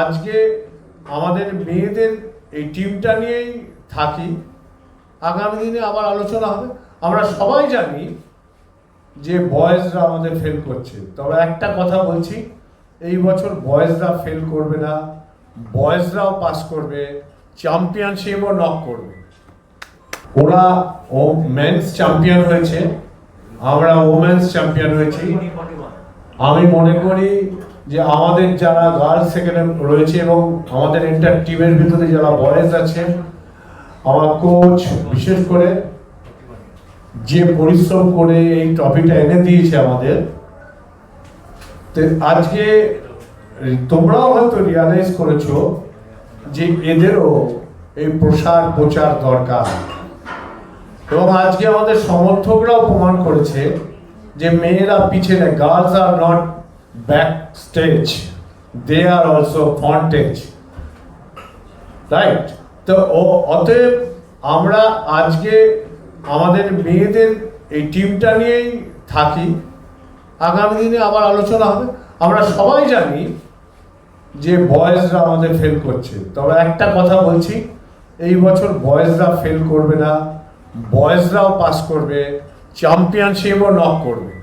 আজকে আমাদের মেয়েদের এই টিমটা নিয়েই থাকি। আগামী দিনে আবার আলোচনা হবে। আমরা সবাই জানি যে বয়েজরা আমাদের ফেল করছে। তবে একটা কথা বলছি, এই বছর বয়েজরা ফেল করবে না, বয়েজরাও পাস করবে চ্যাম্পিয়নশিপও নক করবে। ওরা ও মেন্স চ্যাম্পিয়ন হয়েছে। আমরা ওমেন্স চ্যাম্পিয়ন হয়েছি। আমি মনে করি যে আমাদের যারা গার্লস সেখানে রয়েছে এবং আমাদের এন্টার টিমের ভিতরে যারা বয়েজ আছে, আমার কোচ বিশেষ করে যে পরিশ্রম করে এই ট্রফিটা এনে দিয়েছে আমাদের আজকে তোমরাও হয়তো রিয়ালাইজ করেছ যে এদেরও এই প্রসার প্রচার দরকার। এবং আজকে আমাদের সমর্থকরাও প্রমাণ করেছে যে মেয়েরা পিছনে girls are not stage they are also frontage right তো ও, অতএব আমরা আজকে আমাদের মেয়েদের এই টিমটা নিয়েই থাকি। আগামী দিনে আবার আলোচনা হবে। আমরা সবাই জানি যে বয়েজরা আমাদের ফেল করছে। তবে একটা কথা বলছি, এই বছর বয়েজরা ফেল করবে না, বয়েজরাও পাস করবে চ্যাম্পিয়নশিপও নক করবে।